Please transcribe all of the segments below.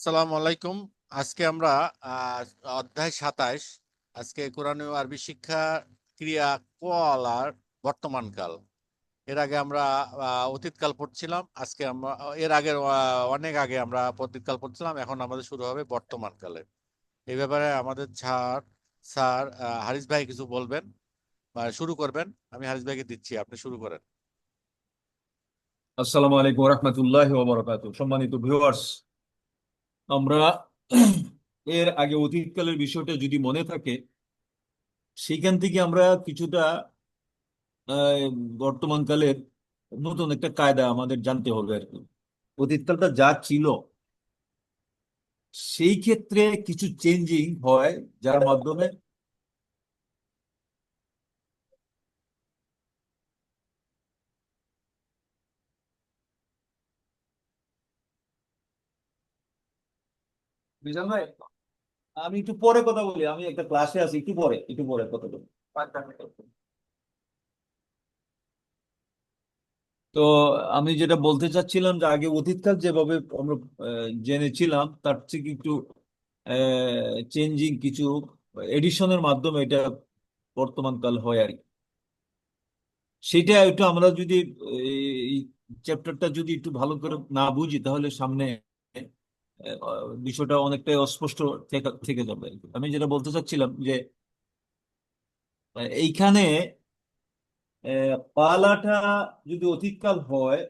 আসসালামু আলাইকুম। আজকে আমরা অধ্যায় সাতাইশ। আজকে কোরআন আরবি শিক্ষা ক্রিয়া কোয়ালার বর্তমানকাল এর আগে আমরা অতীতকাল পড়ছিলাম। আজকে আমরা, এর আগে অনেক আগে আমরা অতীতকাল পড়ছিলাম। এখন আমাদের শুরু হবে বর্তমানকালে এই ব্যাপারে আমাদের ছাড়, স্যার হারিস ভাই কিছু বলবেন? শুরু করবেন? আমি হারিস ভাইকে দিচ্ছি, আপনি শুরু করেন। আসসালামু আলাইকুম রহমতুল্লাহ সম্মানিত ভিউয়ার্স আমরা এর আগে অতীতকালের বিষয়টা যদি মনে থাকে, সেখান থেকে আমরা কিছুটা বর্তমানকালের নতুন একটা কায়দা আমাদের জানতে হবে আর কি। অতীতকালটা যা ছিল, সেই ক্ষেত্রে কিছু চেঞ্জিং হয় যার মাধ্যমে বিজন ভাই, আমি একটু পরে কথা বলি, আমি একটা ক্লাসে আছি, একটু পরে একটু পরে কথা বলি। তো আমি যেটা বলতে চাচ্ছিলাম যে আগে অতীতকাল যেভাবে আমরা জেনেছিলাম, তার থেকে একটু চেঞ্জিং কিছু এডিশনের মাধ্যমে এটা বর্তমানকাল হয় আর সেটা একটু আমরা যদি চ্যাপ্টারটা যদি একটু ভালো করে না বুঝি, তাহলে সামনে বিষয়টা অনেকটাই অস্পষ্ট থেকে যাবে আমি যেটা বলতে চাচ্ছিলাম যে এইখানে পালাটা যদি অতীতকাল হয়,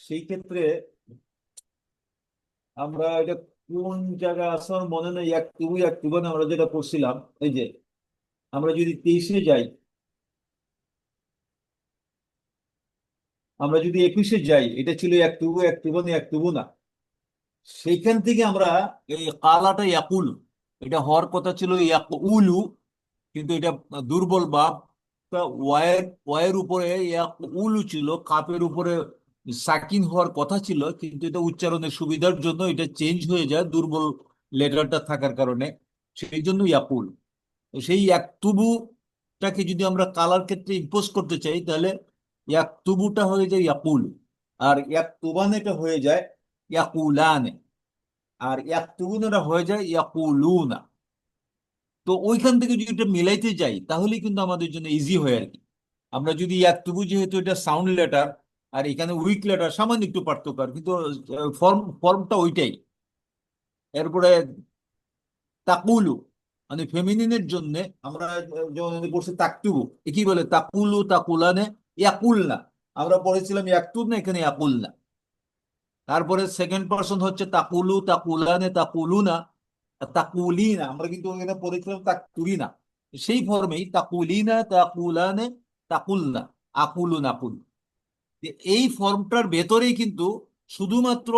সেই ক্ষেত্রে আমরা এটা কোন জায়গা আছে আমার মনে নেই, এক টুবু এক টুবানে আমরা যেটা করছিলাম, এই যে আমরা যদি তেইশে যাই, আমরা যদি একুশে যাই, এটা ছিল এক টুবু এক টুবানে এক টুবু না সেইখান থেকে আমরা এই কালাটা ইয়াকুল, এটা হওয়ার কথা ছিল ইয়াকুলু, কিন্তু এটা দুর্বল বাপ। ওয়ার ওয়ার উপরে ইয়াকুলু ছিল, কাপের উপরে সাকিন হওয়ার কথা ছিল, কিন্তু এটা উচ্চারণের সুবিধার জন্য এটা চেঞ্জ হয়ে যায় দুর্বল লেটারটা থাকার কারণে। সেই জন্য ইয়াকুল। সেই ইয়াকতুবুটাকে যদি আমরা কালার ক্ষেত্রে ইম্পোজ করতে চাই, তাহলে ইয়াকতুবুটা হয়ে যায় ইয়াকুল। আর ইয়াকতুবানেটা হয়ে যায় ইয়াকুলানে। আর ইয়াকতুবুনাটা হয়ে যায় ইয়াকুলুনা। তো ওইখান থেকে যদি এটা মিলাইতে যাই, তাহলেই কিন্তু আমাদের জন্য ইজি হয় আর কি। আমরা যদি ইয়াকতুবু, যেহেতু এটা সাউন্ড লেটার আর এখানে উইক লেটার সামান্য একটু পার্থক্য আর কিন্তু ফর্ম ফর্মটা ওইটাই। এরপরে, তাকুলু। মানে ফেমিনিনের জন্য আমরা, যেমন পড়ছি তাকতুবু কি বলে? তাকুলু, তাকুলানে ইয়াকুল না আমরা পড়েছিলাম ইয়াকতুব না এখানে ইয়াকুল না তারপরে সেকেন্ড পার্সন হচ্ছে তাকুলু, তাকুলানে তাকুলুনা, তাকুলিনা। আমরা কিন্তু এখানে পড়েছিলাম তাকুলিনা সেই ফর্মেই তাকুলিনা, তাকুলানে, তাকুলনা আকুলু। নাকুল এই ফর্মটার ভেতরেই কিন্তু শুধুমাত্র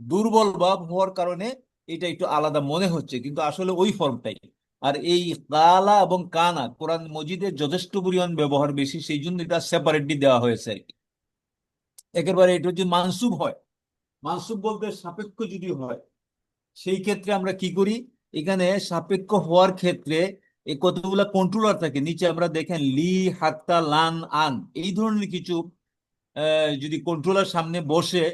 দুর্বল ভাব হওয়ার কারণে এটা একটু আলাদা মনে হচ্ছে, কিন্তু আসলে ওই ফর্মটাই আর এই কালা এবং কানা, কোরআন মজিদের যথেষ্ট পরিমাণ ব্যবহার বেশি, সেই জন্য এটা সেপারেটলি দেওয়া হয়েছে আর কি। একেবারে এটা যদি মানসুব হয়। মানসুব বলতে সাপেক্ষ যদি হয়, সেই ক্ষেত্রে আমরা কি করি? এখানে সাপেক্ষ হওয়ার ক্ষেত্রে এই কতগুলা কন্ট্রোলার থাকে, নিচে আমরা দেখেন লি, হাত্তা, লান, আন, এই ধরনের কিছু যদি কন্ট্রোলার সামনে বসে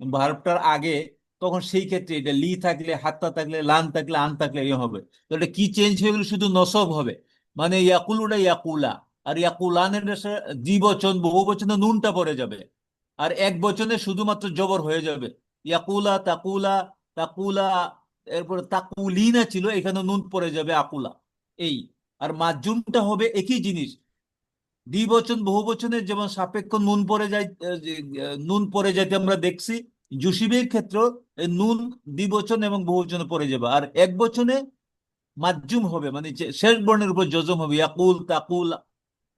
ভার্বটার আগে, তখন সেই ক্ষেত্রে এটা লি থাকলে, হাত্তা থাকলে, লান থাকলে, আন থাকলে এই হবে। তো এটা কি চেঞ্জ হয়ে গেলে? শুধু নসব হবে। মানে ইয়াকুলুটা ইয়াকুলা, আর ইয়াকুলানের দ্বিবচন বহু বচনে নুনটা পড়ে যাবে। আর এক বচনে শুধুমাত্র জবর হয়ে যাবে। ইয়াকুলা, তাকুলা তাকুলা, এরপরে তাকুলিনা ছিল, এখানে নুন পড়ে যাবে আকুলা। এই, আর মাজুমটা হবে একই জিনিস। দ্বিবচন বহু বচনের যেমন সাপেক্ষ নুন পড়ে যায় নুন পড়ে যাইতে আমরা দেখছি জুসিবের ক্ষেত্রেও এই নুন দ্বিবচন এবং বহুবচনে পড়ে যাবে। আর এক বচনে মাজুম হবে মানে শেষ বর্ণের উপর যজম হবে। ইয়াকুল, তাকুল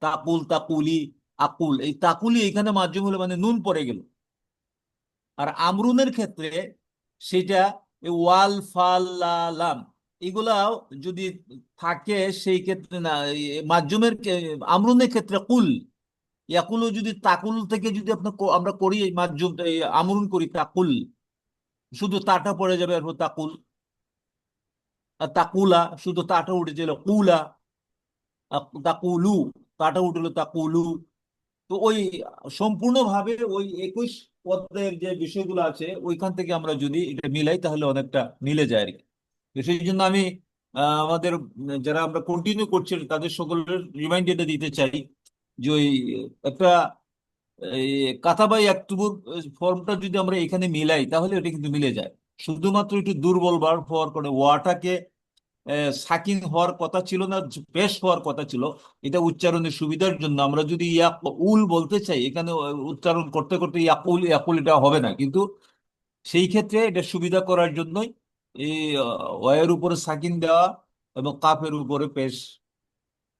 তাকুল, তাকুলি আকুল এই তাকুলি এখানে মাজুম হলে মানে নুন পড়ে গেল। আর আমরুনের ক্ষেত্রে সেটা ওয়াল ফাল লা, লাম এগুলাও যদি থাকে সেই ক্ষেত্রে না মাজুমের আমরুনের ক্ষেত্রে কুল। ইয়াকুলও যদি তাকুল থেকে যদি আপনার আমরা করি এই আমরুন করি তাকুল। শুধু তাটা পড়ে যাবে এরপর তাকুল। আর তাকুলা শুধু তাটা উঠে গেল কুলা। তাকুলু তাটা উঠল তাকুলু। তো ওই সম্পূর্ণভাবে ওই একুশ পদের যে বিষয়গুলো আছে, ওইখান থেকে আমরা যদি এটা মিলাই তাহলে অনেকটা মিলে যায় আর কি। সেই জন্য আমি আমাদের যারা আমরা কন্টিনিউ করছি, তাদের সকলের রিমাইন্ডারটা দিতে চাই যে ওই একটা কাতাবাই একটুবুর ফর্মটা যদি আমরা এখানে মিলাই তাহলে এটা কিন্তু মিলে যায়। শুধুমাত্র একটু দুর্বল বার হওয়ার কারণে ওয়াটাকে সাকিন হওয়ার কথা ছিল না পেশ হওয়ার কথা ছিল। এটা উচ্চারণের সুবিধার জন্য আমরা যদি ইয়াক উল বলতে চাই, এখানে উচ্চারণ করতে করতে ইয়াকুল ইয়াকুল এটা হবে না। কিন্তু সেই ক্ষেত্রে এটা সুবিধা করার জন্যই এই ওয়ের উপরে সাকিন দেওয়া এবং কাফের উপরে পেশ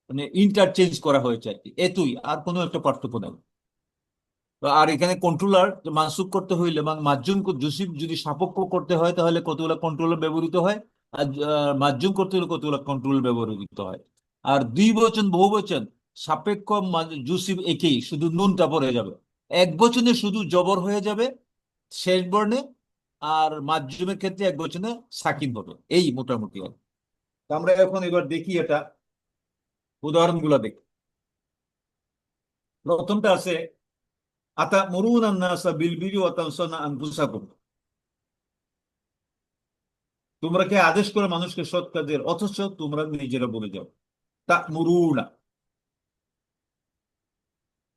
মানে ইন্টারচেঞ্জ করা হয়েছে আর কি। এতই, আর কোনো একটা পার্থক্য নেই। আর এখানে কন্ট্রোলার মানসুক করতে হইলে এবং মাজ্জুম জুসিব যদি সাপেক্ষ করতে হয়, তাহলে কতগুলো কন্ট্রোলার ব্যবহৃত হয়? আহ, করতে হলে কতগুলো কন্ট্রোল ব্যবহৃত হয়? আর দুই বচন বহু বচন সাপেক্ষ জুসিব একই শুধু নুনটা পড়ে যাবে। এক বচনে শুধু জবর হয়ে যাবে শেষ বর্ণে আর মাজ্জুমের ক্ষেত্রে এক বচনে সাকিন হবে। এই মোটামুটি। আমরা এখন এবার দেখি এটা। উদাহরণগুলো দেখি। প্রথমটা আছে আতা মরুন আন্নাসা বিলবিরি ওয়া তানসানা আনফুসাকুম। তোমরা কে আদেশ করে মানুষকে সৎ কাজের, অথচ তোমরা নিজেরা বলে যাও। তা মুরুনা।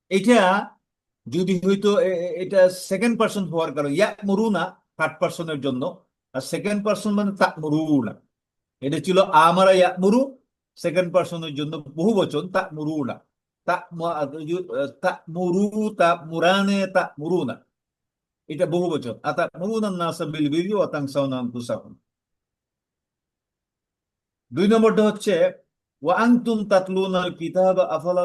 এটা যদি হয়তো এ- এ- এটা সেকেন্ড পার্সন হওয়ার কারণে, ইয়া মুরুনা থার্ড পার্সনের জন্য, আর সেকেন্ড পার্সন মানে তা মুরুনা। এটা ছিল আমারা ইয়া মুরু সেকেন্ড পার্সনের জন্য বহু বচন, তা মুরুনা। তা তা মুরু, তা মুরানে, তা মুরুনা। এটা বহু বচন। আতা মুরুনা নাসা বিল বিরি ওয়া তানসাউনা আনফুসাকুম দুই নম্বরটা হচ্ছে ওয়া আনতুম তাতলুনাল কিতাবা আফালা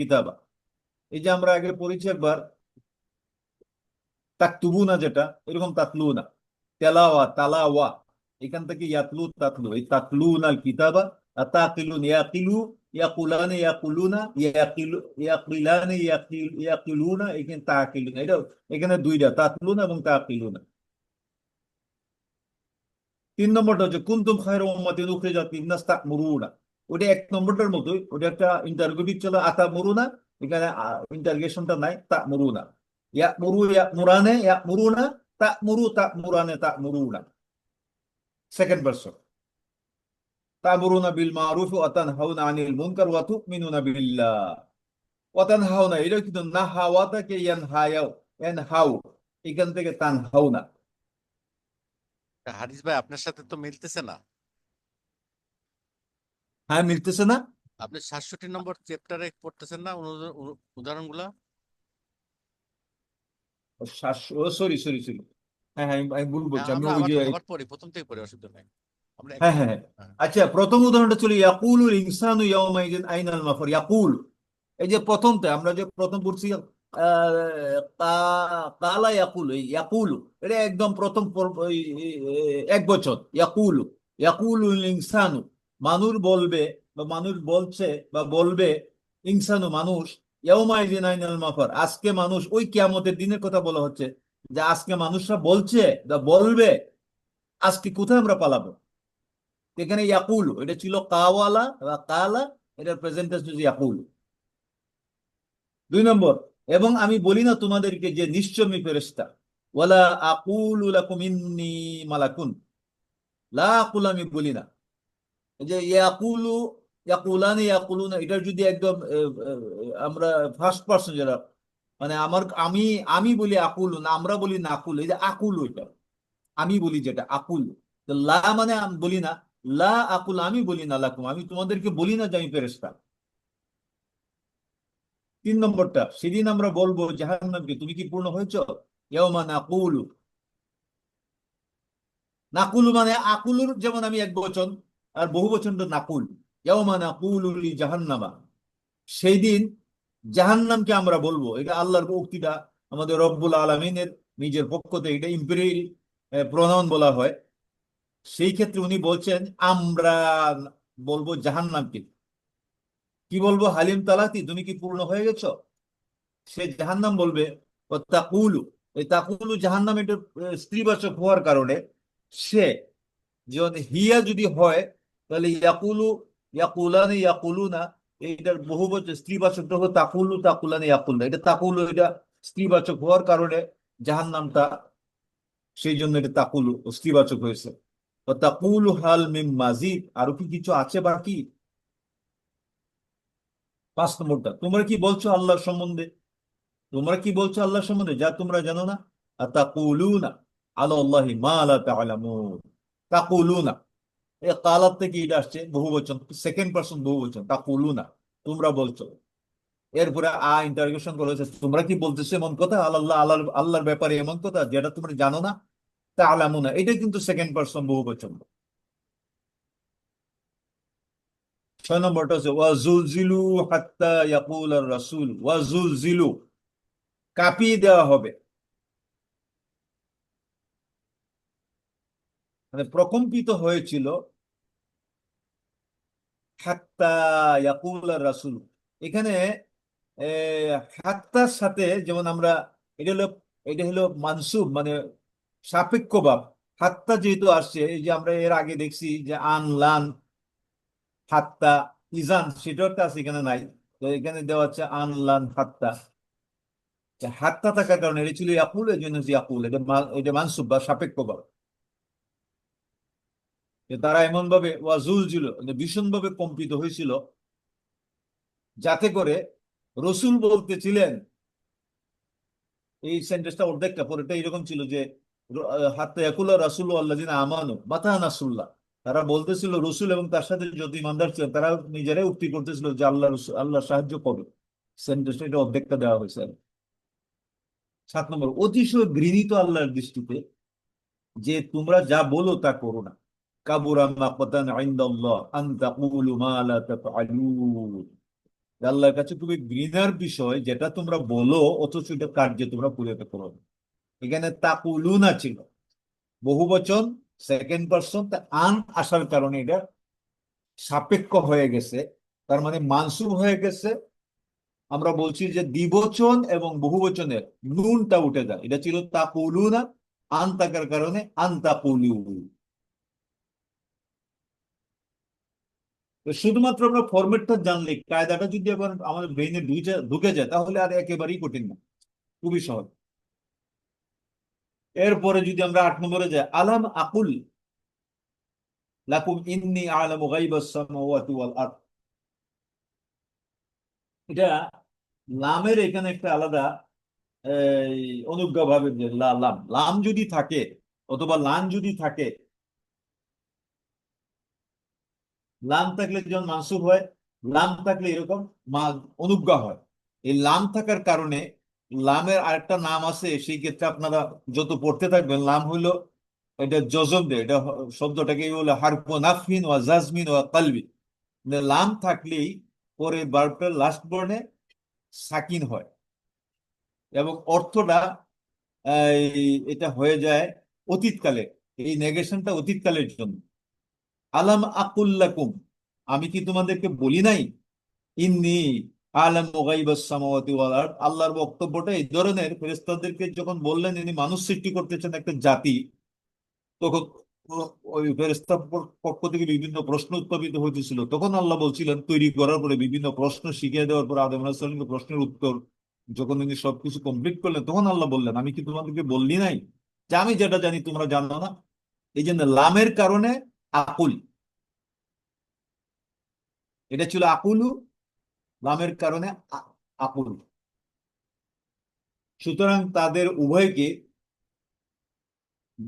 কিতাবা। এই যে আমরা আগে পড়েছি একবার যেটা, এরকম তেলাওয়া, তালাওয়া, এখান থেকে ইয়াতলু, তাতলু, এই তাতলুনাল কিতাবা আর তাকিলুন ইয়াকিলু, ইয়াকুলানে ইয়াকুলুনা, ইয়াকিলু, ইয়াকিলানে ইয়াকিল, ইয়াকিলুনা, এখানে তাকিলুনা, এটা, এখানে দুইটা, তাতলুনা এবং তাকিলুনা। তিন নম্বরটা হচ্ছে, কুনতুম খায়রা উম্মাতিন উখরিজাত লিন-নাস তা'মুরুনা ওটা এক নম্বরটার মতোই ওটা একটা ইন্টারোগেটিভ ছিল আতা মুরুনা এখানে ইন্টারগেশনটা নাই তা মুরুনা ইয়া মুরু ইয়া মুরানে ইয়া মুরুনা তা মুরু তা মুরানে তা মুরুনা সেকেন্ড পারসন তা'মুরুনা বিল মারুফ ওয়া তানহাউনা আনিল মুনকার ওয়া তু'মিনুনা বিল্লাহ ওয়া তানহাউনা এটা কিন্তু নাহাওয়া থেকে ইয়ানহায়াও ইয়ানহাউ এখান থেকে তানহাউনা হারিস ভাই আপনার সাথে তো মিলতেছে না। হ্যাঁ মিলতেছে না। আপনি সাতষট্টি নম্বর চ্যাপ্টারে পড়তেছেন না উদাহরণগুলা? সরি সরি সরি হ্যাঁ হ্যাঁ আমি ভুল বলছি আমি ওই যে পড়ি প্রথম থেকে পড়ি অসুবিধা নাই। হ্যাঁ হ্যাঁ হ্যাঁ। হ্যাঁ। আচ্ছা প্রথম উদাহরণটা ছিল ইয়াকুলুল ইনসানু ইয়াউমাইদিন আইনাল মাফার। ইয়াকুল এই যে প্রথমটা আমরা যে প্রথম পড়ছি কালা ইয়াকুল ইয়াকুলু, এটা একদম প্রথম এক বছর, ইয়াকুলু ইয়াকুলুল ইনসানু মানুষ বলবে বা মানুষ বলছে বা বলবে, ইনসানু মানুষ মাফার, আজকে মানুষ, ওই কিয়ামতের দিনের কথা বলা হচ্ছে, যে আজকে মানুষরা বলছে বা বলবে, আজকে কোথায় আমরা পালাবো? এখানে ইয়াকুল, এটা ছিল কাওয়ালা বা কালা, এটার প্রেজেন্টেন্স হচ্ছে ইয়াকুল। দুই নম্বর এবং আমি বলি না তোমাদেরকে যে নিশ্চয় আমি ফেরেশতা। ওয়ালা আকুলু ইন্নী মালাকুন। লা আকুল আমি বলি না। যে ইয়াকুলু, ইয়াকুলানি, ইয়াকুলুনা যদি একদম আমরা ফার্স্ট পার্সন যারা মানে আমার, আমি আমি বলি আকুল না আমরা বলি নাকুল, এই যে আকুল এটা। আমি বলি যেটা, আকুল। লা মানে আমি বলি না, লা আকুল আমি বলি না লাকুম। আমি তোমাদেরকে বলি না যে আমি ফেরেশতা। তিন নম্বরটা সেদিন আমরা বলব জাহান্নামকে, তুমি কি পূর্ণ হয়েছ? ইয়াউমা নাকুলু। নাকুলু মানে আকুলুর, যেমন আমি এক বচন, আর বহু বচন তো নাকুল। ইয়াউমা নাকুলু লি জাহান্নামা। সেই দিন জাহান্নামকে আমরা বলব, এটা আল্লাহর উক্তিটা, আমাদের রব্বুল আলমিনের নিজের পক্ষ থেকে, এটা ইম্পেরিয়াল প্রণয়ন বলা হয়। সেই ক্ষেত্রে উনি বলছেন, আমরা বলব জাহান্নামকে। কি বলব, হালিম তালাতি তুমি কি পূর্ণ হয়ে গেছো? সে জাহান্নাম বলবে তাকুলু এই তাকুলু জাহান্নাম এটা স্ত্রীবাচক হওয়ার কারণে সে যদি হিয়া যদি হয়, তাহলে ইয়াকুলু, ইয়াকুলানি ইয়াকুলুনা, এইটার বহুবচন স্ত্রীবাচকটা হলো তাকুলু, তাকুলানি ইয়াকুল এটা তাকুলু, এটা স্ত্রীবাচক হওয়ার কারণে জাহান নামটা সেই জন্য এটা তাকুলু, স্ত্রীবাচক হয়েছে। তাকুলু হাল মিম মাজিদ, আরও কি কিছু আছে বাকি? পাঁচ নম্বরটা তোমরা কি বলছো আল্লাহর সম্বন্ধে? তোমরা কি বলছো আল্লাহর সম্বন্ধে? যা তোমরা জানো না। আর তাকুলুনা আলাল্লাহি মা লা তাআলামুন তাকুলুনা। এ কালাত থেকে এটা আসছে বহুবচন সেকেন্ড পার্সন বহুবচন। তাকুলুনা, তোমরা বলছো। এরপরে আ ইন্টারগেশন করা তোমরা কি বলতেছো এমন কথা? আল্লাহ আল্লাহ আল্লাহর ব্যাপারে এমন কথা যেটা তোমরা জানো না? তা আলামুনা এটা কিন্তু সেকেন্ড পার্সন বহুবচন। ছয় নম্বরটা হচ্ছে, ওয়াজুলজিলু হাত্তা ইয়াকুল আর রাসূল ওয়াজুলজিলু কাঁপিয়ে দেওয়া হবে মানে প্রকম্পিত হয়েছিল, হাত্তা ইয়াকুল আর রাসূল এখানে হাত্তার সাথে যেমন আমরা, এটা হলো এটা হলো মানসুব মানে সাপেক্ষ ভাব হাত্তা যেহেতু আসছে, এই যে আমরা এর আগে দেখছি যে আন, লান হাত্তা ইজান সেটাও আছে এখানে নাই। তো এখানে দেওয়া হচ্ছে আন লান হাত্তা হাত্তা থাকার কারণে এটা ছিল ইয়াকুল এর জন্য ইয়াকুল। এটা এটা মানসুব বা সাপেক্ষ যে তারা এমন ভাবে ওয়াজুল ছিল ভীষণ ভাবে কম্পিত হয়েছিল, যাতে করে রসুল বলতেছিলেন, এই সেন্টেন্সটা অর্ধেকটা পরেটা এরকম ছিল যে হাত্তা ইয়াকুল্লা রাসুল আল্লাহ আমানু মাতা নাসুল্লাহ তারা বলতেছিল, রসুল এবং তার সাথে যত ইমানদার ছিলেন, তারা নিজেরাই উক্তি করতেছিল যে আল্লাহ আল্লাহ সাহায্য করবে সেন্টেন্সটা অর্ধেকটা দেওয়া হয়েছে আর সাত নম্বর, অতিশয় ঘৃণিত আল্লাহর দৃষ্টিতে যে তোমরা যা বলো তা করো না। আল্লাহর কাছে খুবই ঘৃণার বিষয়, যেটা তোমরা বলো, অথচ এটা তোমরা পরিণত করো। এখানে তাকুলুনা ছিল। বহু বচন সেকেন্ড পার্সন আন আসার কারণে এটা সাপেক্ষ হয়ে গেছে। তার মানে মানসুব হয়ে গেছে। আমরা বলছি যে দ্বিবচন এবং বহুবচনের নুনটা উঠে যায়। এটা ছিল তাকুলুনা, আন থাকার কারণে আন তাকুলু তো শুধুমাত্র আমরা ফরম্যাটটা জানলে, কায়দাটা যদি আবার আমাদের ব্রেইনে ঢুকে যায়, তাহলে আর একেবারেই কঠিন না। খুবই সহজ। এরপরে যদি আমরা আট নম্বরে যাই, আলাম আকুল লাকুম ইন্নি আলামু এটা লামের এখানে একটা আলাদা অনুজ্ঞা ভাবে লাম লাম যদি থাকে, অথবা লান যদি থাকে, লাম থাকলে যেমন মানসুব হয়, লাম থাকলে এরকম অনুজ্ঞা হয়। এই লাম থাকার কারণে লামের আরেকটা নাম আছে, সেই ক্ষেত্রে আপনারা যত পড়তে থাকবেন, লাম হইল এটা জজম দেয় এটা শব্দটাকে বলে হারফু নাফিন ওয়া জাজমিন ওয়া কালবি। মানে লাম থাকলেই পরে বার্বের লাস্ট বর্ণে সাকিন হয়। এবং অর্থটা এটা হয়ে যায় অতীতকালে, এই নেগেশনটা অতীতকালের জন্য। আলাম আকুল্লাকুম আমি কি তোমাদেরকে বলি নাই? ইন্নি আল্লাহর বক্তব্যটা এই ধরনের ফেরেশতাদেরকে যখন বললেন ইনি মানুষ সৃষ্টি করতেছেন একটা জাতি, তখন ওই ফেরেশতার পক্ষ থেকে বিভিন্ন প্রশ্ন উত্থাপিত হইতেছিল। তখন আল্লাহ বলছিলেন, তৈরি করার পরে বিভিন্ন প্রশ্ন শিখিয়ে দেওয়ার পর আদম আলাইহিস সালামকে প্রশ্নের উত্তর। যখন উনি সবকিছু কমপ্লিট করলেন, তখন আল্লাহ বললেন, আমি কি তোমাদেরকে বললি নাই যে আমি যেটা জানি তোমরা জানো না? এই জন্য লামের কারণে আকুল। এটা ছিল আকুলু লামের কারণে আ- আকুল সুতরাং তাদের উভয়কে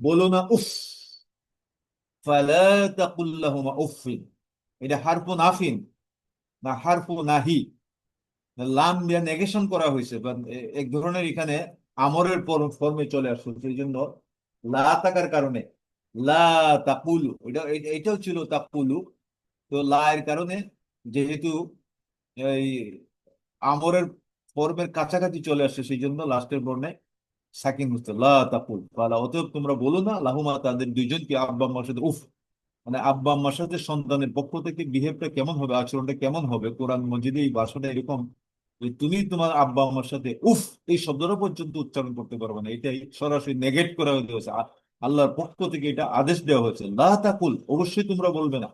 বলো না উফ। ফালা তাকুল লাহুমা উফিন এটা হারফু নাফিন না হারফু নাহি। লাম দিয়ে নেগেশন করা হয়েছে এক ধরনের এখানে আমরের ফর্মে চলে আসছে সেই জন্য লা থাকার কারণে। লা তাকুলু, এটা, এটা- এটাও ছিল তাকুলু। তো লা এর কারণে যেহেতু এই আমরের ফর্মের কাছাকাছি চলে আসছে, সেই জন্য লাস্টের বর্ণে সাকিন হচ্ছে লা তাকুল। অতএব তোমরা বলো না লাহুমা তাদের দুইজনকে আব্বা আম্মার সাথে উফ মানে আব্বা আম্মার সাথে সন্তানের পক্ষ থেকে বিহেভটা কেমন হবে, আচরণটা কেমন হবে, কোরআন মজিদে এই ভাষাটা এরকম যে, তুমি তোমার আব্বা আম্মার সাথে উফ, এই শব্দটা পর্যন্ত উচ্চারণ করতে পারবে না, এটাই সরাসরি নেগেট করা হয়েছে। আল্লাহর পক্ষ থেকে এটা আদেশ দেওয়া হয়েছে, লা তাকুল। অবশ্যই তোমরা বলবে না।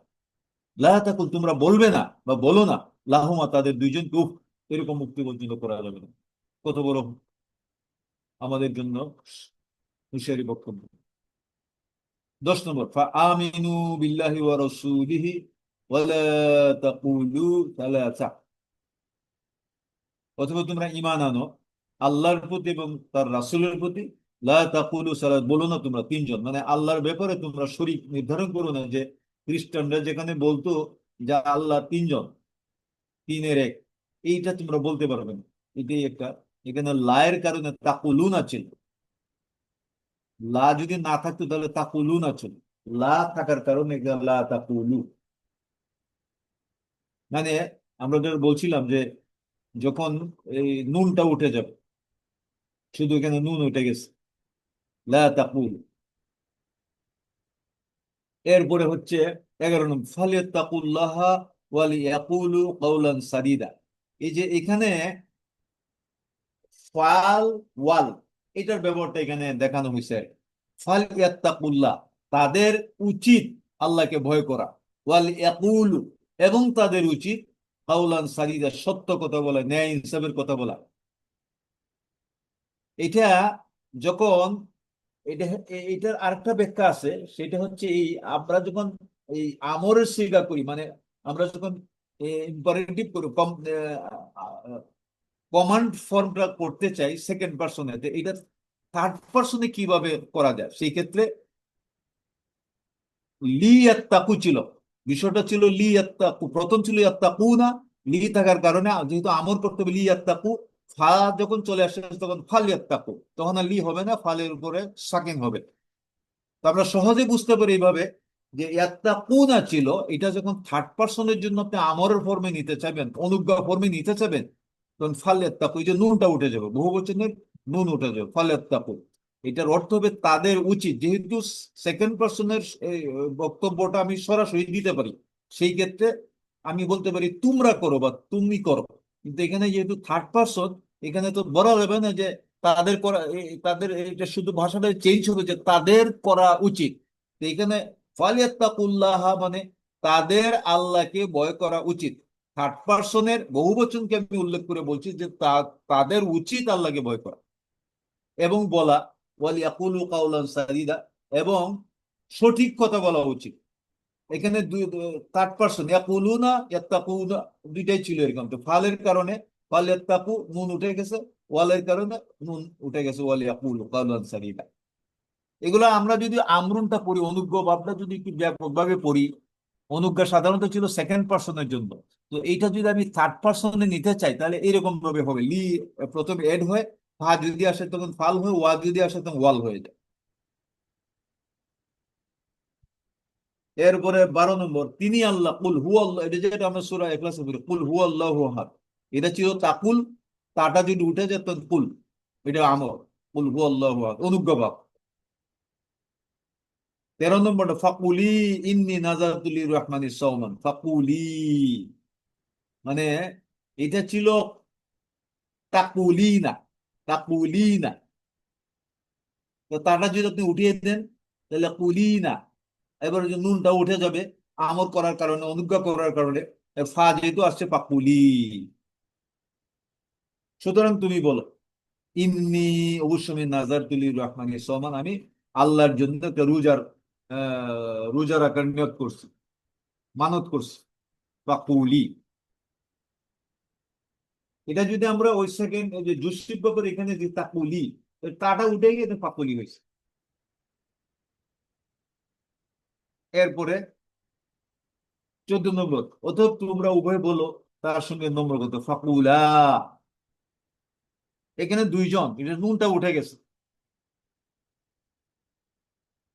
লা তাকুল, তোমরা বলবে না বা বলো না। লাহুমা তাদের দুইজনকে, উফ, এরকম মুক্তি পর্যন্ত করা যাবে না। কত বড় আমাদের জন্য হুঁশিয়ারি বক্তব্য। দশ নম্বর আমিনু বিল্লাহি ওয়া রাসূলিহি ওয়ালা তাকুলু সালাসা অথবা তোমরা ঈমান আনো, আল্লাহর প্রতি এবং তার রাসূলের প্রতি লা তাকুলু সালাত, বলো না তোমরা তিনজন মানে আল্লাহর ব্যাপারে তোমরা শরীক নির্ধারণ করো না যে খ্রিস্টানরা যেখানে বলতো যে আল্লাহ তিনজন। তিনের এক। এইটা তোমরা বলতে পারবে না। এটাই একটা। এখানে লায়ের কারণে তাকুলুন আছে। লা যদি না থাকতো তাহলে তাকুলুন আছে। লা থাকার কারণে লা তাকুলু। মানে আমরা যেটা বলছিলাম যে যখন এই নুনটা উঠে যাবে, শুধু এখানে নুন উঠে গেছে, লা তাকুল। এরপরে হচ্ছে এগারো নম্বর, ফালিয়াত্তাকুল্লাহ এই যে এখানে ফাল ওয়াল, এটার ব্যবহারটা এখানে দেখানো হয়েছে ফাল ইয়াত্তাকুল্লাহ, তাদের উচিত আল্লাহকে ভয় করা। ওয়াল ইয়াকুলু, এবং তাদের উচিত কাউলান সাদিদা, সত্য কথা বলা, ন্যায় ইনসাফের কথা বলা। এটা যখন, এটা এটার আরেকটা ব্যাখ্যা আছে, সেটা হচ্ছে এই আমরা যখন এই আমরের স্বীকার করি মানে আমরা যখন ইম্পারেটিভ কমান্ড ফর্মটা করতে চাই সেকেন্ড পার্সনে এটা থার্ড পার্সনে কীভাবে করা যায়? সেই ক্ষেত্রে লি আত্মাকু ছিল। বিষয়টা ছিল লি আত্মাকু, প্রথম ছিল আত্মাকু না, লি থাকার কারণে যেহেতু আমর করতে হবে লি আত্মাকু, ফা যখন চলে আসে তখন ফাল ইয়াত্তাকু তখন আর লি হবে না, ফালের উপরে সাকিন হবে। তো আমরা সহজে বুঝতে পারি এইভাবে যে একটা ইয়াত্তাকুনা ছিল এটা যখন থার্ড পার্সনের জন্য আপনি আমরের ফর্মে নিতে চাইবেন, অনুজ্ঞা ফর্মে নিতে চাইবেন, তখন ফাল ইয়াত্তাকু এই যে নুনটা উঠে যাবে, বহু বচনের নুন উঠে যাবে ফাল ইয়াত্তাকু এটার অর্থ হবে তাদের উচিত, যেহেতু সেকেন্ড পার্সনের বক্তব্যটা আমি সরাসরি দিতে পারি, সেই ক্ষেত্রে আমি বলতে পারি, তোমরা করো বা তুমি করো। কিন্তু এখানে যেহেতু থার্ড পার্সন এখানে তো বলা যাবে না যে তাদের করা তাদের, এটা শুধু ভাষাটা চেঞ্জ হবে যে তাদের করা উচিত। এখানে ফালিয়াত্তাকুল্লাহ মানে তাদের আল্লাহকে ভয় করা উচিত। থার্ড পার্সনের বহু বচনকে আমি উল্লেখ করে বলছি যে তাদের উচিত আল্লাহকে ভয় করা। এবং বলা, ওয়ালিয়াকুলু সাদিদা, এবং সঠিক কথা বলা উচিত। এখানে থার্ড পার্সন ইয়াকুলুনা, ইয়াত্তাকুনা, দুইটাই ছিল এরকম। তো ফালের কারণে ফাল নুন উঠে গেছে, ওয়ালের কারণে নুন উঠে গেছে ওয়াল ইয়াকুলু কাউলান সাদিদা। এগুলো আমরা যদি আমরুনটা পড়ি, অনুজ্ঞ ভাবটা যদি একটু ব্যাপকভাবে পড়ি, অনুজ্ঞা সাধারণত ছিল সেকেন্ড পার্সনের জন্য। তো এইটা যদি আমি থার্ড পার্সনে নিতে চাই, তাহলে এরকম ভাবে হবে। লি প্রথমে এড হয় ফা যদি আসে তখন ফাল হয়, ওয়া যদি আসে তখন ওয়াল হয়ে যায়। এরপরে বারো নম্বর, তিনি আল্লাহ, কুল হু আল্লাহ, এটা যেটা আমরা সুরা কুল হু আল্লাহ আহাদ। এটা ছিল তাকুল তাটা যদি উঠে যেত কুল, এটা আমর, কুল হু আল্লাহ আহাদ, অনুজ্ঞা ভাব। তেরো নম্বরটা, ফাকুলি ইন্নি নাজাতুলি রহমানি সৌমান ফাকুলি। মানে এটা ছিল তাকুলিনা তাকুলিনা। তো তাটা যদি আপনি উঠিয়ে দেন, তাহলে কুলিনা। এবার যে নুনটা উঠে যাবে, আমর করার কারণে, অনুজ্ঞা করার কারণে ফা যেহেতু আসছে পাকুলি সুতরাং তুমি বলো, ইন্নি অবশ্যই নাজার তুলি রহমানি সমান আমি আল্লাহর জন্য রোজার রোজা রাখার নিয়ত করছি, মানত করছি পাকুলি এটা যদি আমরা ওই সেকেন্ড যে জুসিব ব্যাপারে এখানে যে তাকুলি তাটা উঠে গিয়ে এটা পাকুলি হয়েছে। এরপরে চোদ্দ নম্বর অথবা তোমরা উভয় বলো, তার সঙ্গে নম্বর কত ফাকুলা। এখানে দুইজন, এটা নুনটা উঠে গেছে।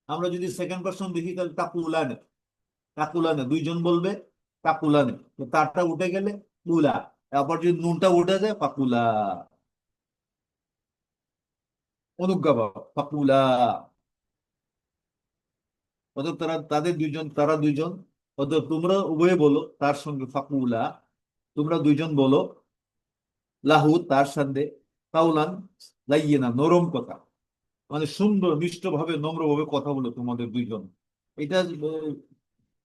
আমরা যদি সেকেন্ড পার্সন দেখি, তাহলে তাকুলানে তাকুলানে দুইজন বলবে তাকুলানে তো তারটা উঠে গেলে কুলা তারপর যদি নুনটা উঠে যায় পাকুলা অনুজ্ঞা ফাকুলা অতএব তারা, তাদের দুইজন, তারা দুইজন। অতএব তোমরা উভয়ে বলো, তার সঙ্গে ফাকুলা তোমরা দুইজন বলো, লাহু, তার সাথে, কাউলান, লাইয়েনা, নরম কথা। মানে সুন্দর মিষ্ট ভাবে নম্র ভাবে কথা বলো তোমাদের দুইজন। এটা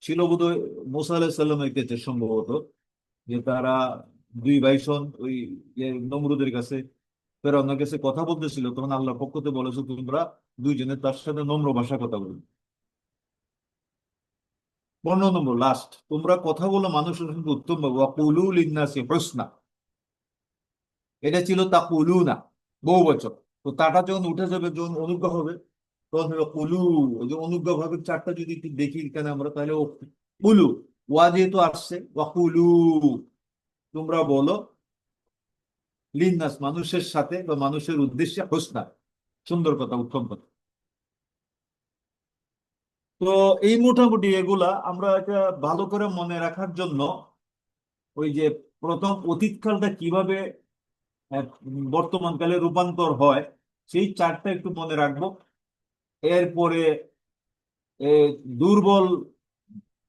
ছিল বোধহয় মোসা আলাহিসাল্লামের ক্ষেত্রে সম্ভবত, যে তারা দুই ভাই শোন ওই নমরুদের কাছে ফেরাউনের কাছে কথা বলতেছিল, তখন আল্লাহর পক্ষ থেকে বলেছে, তোমরা দুইজনে তার সাথে নম্র ভাষা কথা বলবে পনেরো নম্বর লাস্ট তোমরা কথা বলো মানুষের সঙ্গে উত্তম ভাবে। ওয়াকুলু লিন্নাসি এটা ছিল তাকুলু না বহু বছর। তো তাটা যখন উঠে যাবে, যখন অনুজ্ঞা হবে, তখন হলো কুলু। যে অনুজ্ঞা ভাবে চারটা যদি একটু দেখি এখানে আমরা, তাহলে কুলু। ওয়া যেহেতু আসছে ওয়াকুলু তোমরা বলো, লিন্নাস, মানুষের সাথে বা মানুষের উদ্দেশ্যে হোসনা। সুন্দর কথা, উত্তম কথা। তো এই মোটামুটি এগুলা আমরা এটা ভালো করে মনে রাখার জন্য, ওই যে প্রথম অতীতকালটা কীভাবে বর্তমানকালে রূপান্তর হয়, সেই চারটা একটু মনে রাখব। এরপরে দুর্বল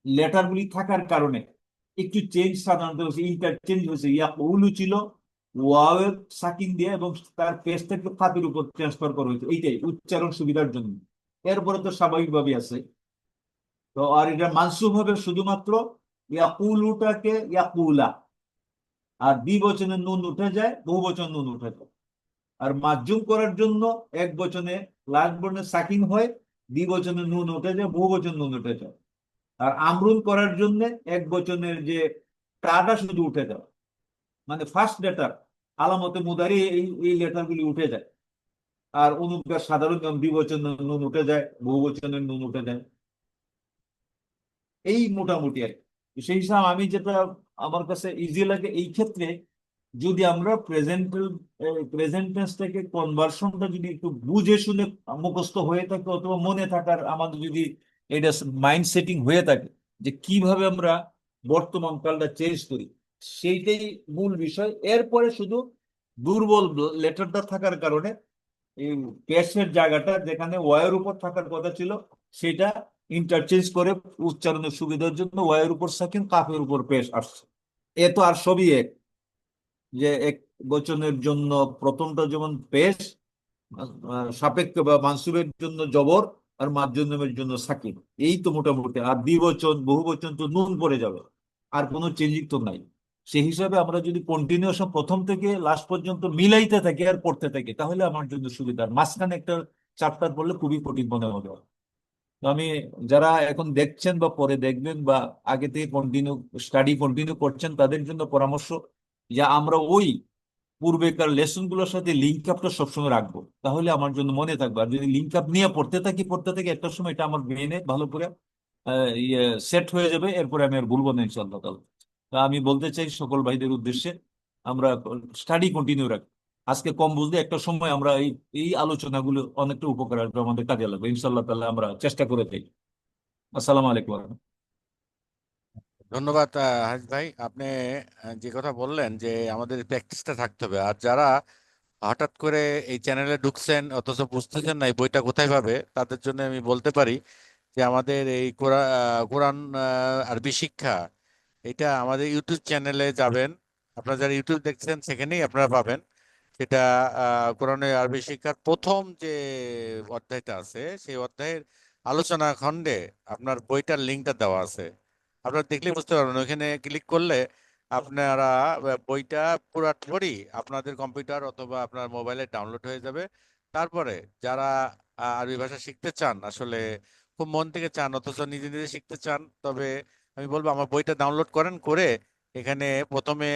লেটারগুলি থাকার কারণে একটু চেঞ্জ সাধারণত হয়েছে ইন্টারচেঞ্জ হয়েছে ইয়া উলু ছিল ওয়াও, সাকিন দিয়ে এবং তার পেজটা একটু খাতের উপর ট্রান্সফার করা হয়েছে। এইটাই উচ্চারণ সুবিধার জন্য। এরপরে তো স্বাভাবিকভাবে আছে। তো আর এটা মানসুব হবে শুধুমাত্র ইয়াকুলুটাকে ইয়াকুলা। আর দ্বিবচনে নুন উঠে যায় বহু বচন নুন উঠে যায়। আর মাজুম করার জন্য এক বচনে লাস্ট বর্ণে সাকিন হয় দ্বিবচনে নুন উঠে যায় বহু বচন নুন উঠে যায়। আর আমরুন করার জন্য এক বচনের যে টাটা শুধু উঠে যায়। মানে ফার্স্ট লেটার আলামতে মুদারি এই এই লেটারগুলি উঠে যায়। আর অনুজ্ঞার সাধারণ নিয়ম দ্বিবচনের নুন উঠে যায় বহু বচনের নুন উঠে যায়। এই মোটামুটি আর। সেই হিসাবে আমি যেটা আমার কাছে ইজি লাগে এই ক্ষেত্রে যদি আমরা প্রেজেন্ট প্রেজেন্ট টেন্সটাকে কনভার্সনটা যদি একটু বুঝে শুনে মুখস্থ হয়ে থাকে অথবা মনে থাকার আমাদের যদি এটা মাইন্ড সেটিং হয়ে থাকে যে কীভাবে আমরা বর্তমান কালটা চেঞ্জ করি, সেইটাই মূল বিষয়। এরপরে শুধু দুর্বল লেটারটা থাকার কারণে এই পেশের জায়গাটা যেখানে ওয়ার উপর থাকার কথা ছিল, সেটা ইন্টারচেঞ্জ করে উচ্চারণের সুবিধার জন্য ওয়ার উপর সাকিন, কাফের উপর পেশ আসছে। এ তো আর সবই এক। যে এক বচনের জন্য প্রথমটা যেমন পেশ সাপেক্ষ বা মানসুবের জন্য জবর আর মাধ্যমের জন্য সাকিন। এই তো মোটামুটি। আর দ্বিবচন বহু বচন তো নুন পড়ে যাবে। আর কোনো চেঞ্জিং তো নাই। সেই হিসাবে আমরা যদি কন্টিনিউশন প্রথম থেকে লাস্ট পর্যন্ত মিলাইতে থাকি আর পড়তে থাকি, তাহলে আমার জন্য সুবিধা মাঝখানে একটা চ্যাপ্টার পড়লে খুবই কঠিন মনে হবে। তো আমি যারা এখন দেখছেন বা পরে দেখবেন বা আগে থেকে কন্টিনিউ স্টাডি কন্টিনিউ করছেন, তাদের জন্য পরামর্শ যে আমরা ওই পূর্বেকার লেসনগুলোর সাথে লিঙ্ক আপটা সবসময় রাখব। তাহলে আমার জন্য মনে থাকবে। আর যদি লিঙ্ক আপ নিয়ে পড়তে থাকি পড়তে থাকি, একটা সময় এটা আমার ব্রেনে ভালো করে সেট হয়ে যাবে। এরপরে আমি আর ভুলবো না ইনশাল্লাহ তা আমি বলতে চাই সকল ভাইদের উদ্দেশ্যে, আমরা স্টাডি কন্টিনিউ রাখি আজকে কম বুঝলে একটা সময় আমরা এই এই আলোচনাগুলো অনেকটা উপকার আসবে আমাদের কাজে লাগবে। ইনশাল্লাহ তাহলে আমরা চেষ্টা করে থাকি আসসালামু আলাইকুম ধন্যবাদ হারিস ভাই। আপনি যে কথা বললেন যে আমাদের প্র্যাকটিসটা থাকতে হবে। আর যারা হঠাৎ করে এই চ্যানেলে ঢুকছেন অথচ বুঝতেছেন না এই বইটা কোথায় পাবে, তাদের জন্য আমি বলতে পারি যে আমাদের এই কোরআন আরবি শিক্ষা, এটা আমাদের ইউটিউব চ্যানেলে যাবেন। আপনারা যারা ইউটিউব দেখছেন, সেখানেই আপনারা পাবেন। সেটা আহ, কোরআনের আরবি শিক্ষার প্রথম যে অধ্যায়টা আছে সেই অধ্যায়ের আলোচনা খণ্ডে আপনার বইটার লিঙ্কটা দেওয়া আছে। আপনারা দেখলে বুঝতে পারবেন ওখানে ক্লিক করলে আপনারা বইটা পুরোপুরি আপনাদের কম্পিউটার অথবা আপনার মোবাইলে ডাউনলোড হয়ে যাবে। তারপরে যারা আরবি ভাষা শিখতে চান আসলে খুব মন থেকে চান অথচ নিজে নিজে শিখতে চান তবে আমি বলব আমার বইটা ডাউনলোড করেন করে এখানে প্রথমে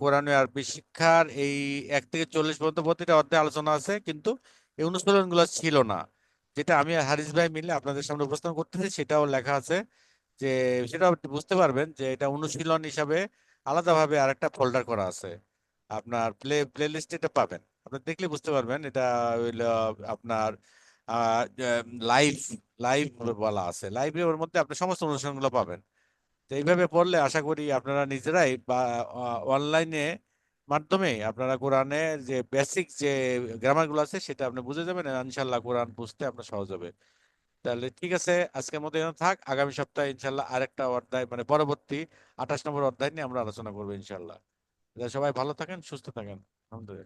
কোরআন আরবি শিক্ষার এই এক থেকে চল্লিশ পর্যন্ত প্রতিটা অধ্যায় আলোচনা আছে, কিন্তু এই অনুশীলনগুলো ছিল না। যেটা আমি হারিস ভাই মিলে আপনাদের সামনে উপস্থাপন করতেছি, সেটাও লেখা আছে যে সেটা আপনি বুঝতে পারবেন যে এটা অনুশীলন হিসাবে আলাদাভাবে আরেকটা ফোল্ডার করা আছে। আপনার প্লে প্লে লিস্টে এটা পাবেন। আপনি দেখলে বুঝতে পারবেন এটা আপনার লাইভ লাইভ বলা আছে। লাইভে ওর মধ্যে আপনি সমস্ত অনুষ্ঠানগুলো পাবেন। তো এইভাবে পড়লে আশা করি আপনারা নিজেরাই বা অনলাইনে মাধ্যমে আপনারা কোরআনের যে বেসিক যে গ্রামারগুলো আছে সেটা আপনি বুঝে যাবেন ইনশাল্লাহ কোরআন বুঝতে আপনার সহজ হবে। তাহলে ঠিক আছে, আজকের মতো এখানে থাক। আগামী সপ্তাহে ইনশাল্লাহ আরেকটা অধ্যায় মানে পরবর্তী আঠাশ নম্বর অধ্যায় নিয়ে আমরা আলোচনা করব ইনশাল্লাহ। সবাই ভালো থাকেন, সুস্থ থাকেন। আলহামদুলিল্লাহ।